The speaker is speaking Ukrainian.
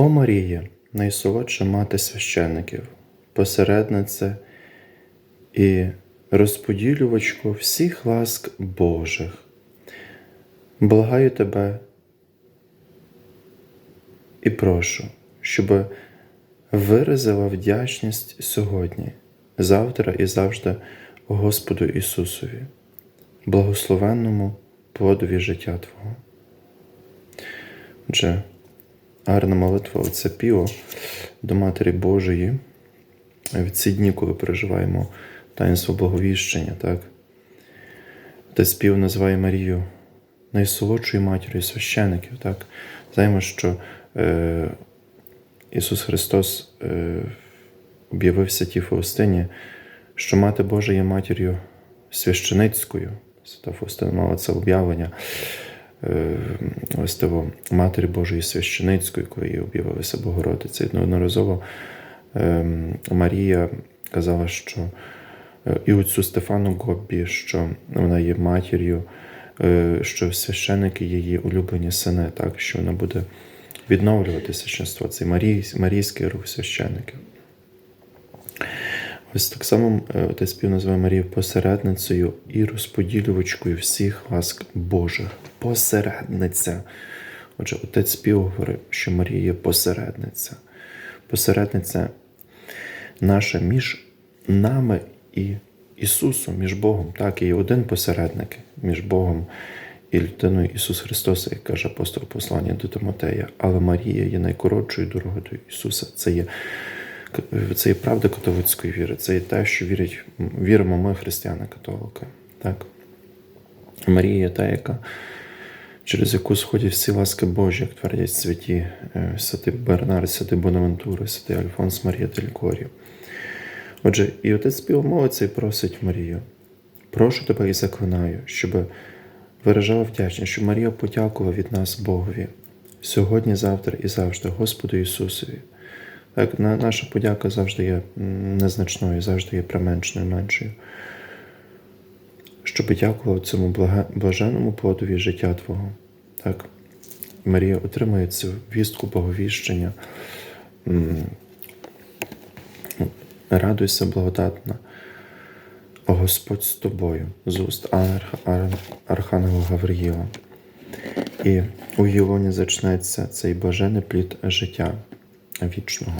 О Марія, найсолодша мати священиків, посередниця і розподілювачко всіх ласк Божих. Благаю тебе і прошу, щоб виразила вдячність сьогодні, завтра і завжди Господу Ісусові, благословенному плодові життя Твого. Отже, гарна молитва Отця Піо до Матері Божої в ці дні, коли переживаємо таїнство благовіщення, так? Отець Піо називає Марію найсолодшою матір'ю священиків. Так? Знаємо, що е, Ісус Христос е, об'явився тій Фаустині, що Мати Божа є матір'ю священицькою. Свята Фаустина мала це об'явлення. Е, Матері Божої священицької, їй об'явилася Богородиця. Неодноразово е, Марія казала, що е, і отцю Стефану Гоббі, що вона є матір'ю, е, що священики її улюблені сини, так, що вона буде відновлювати священство. Це Марій, Марійський рух священиків. Ось так само е, отець Пів називає Марію посередницею і розподілювачкою всіх ласк Божих. Посередниця. Отже, отець Пів говорить, що Марія є посередниця. Посередниця наша між нами і Ісусом, між Богом. Так, є один посередник між Богом і людиною Ісус Христос, як каже апостол послання до Тимотея. Але Марія є найкоротшою дорогою до Ісуса. Це є це є правда католицької віри, це є те, що вірять, віримо ми, християни-католики. Так? Марія є та, яка, через яку сходять всі ласки Божі, як твердять святі е, святий Бернар, святий Бонавентура, святий Альфонс Марія Делькорі. Отже, і отець співмовиться і просить Марію. Прошу тебе і заклинаю, щоб виражала вдячність, щоб Марія подякувала від нас Богові сьогодні, завтра і завжди, Господу Ісусові. Так, наша подяка завжди є незначною, завжди є применшною, меншою. Щоб дякував цьому блаженному плодові життя Твого. Так, Марія отримує цю вістку боговіщення. Радуйся, благодатна, Господь з тобою, з уст Архангела Гавриїла. І у Єлоні зачнеться цей блажений плід життя Dann wird schon.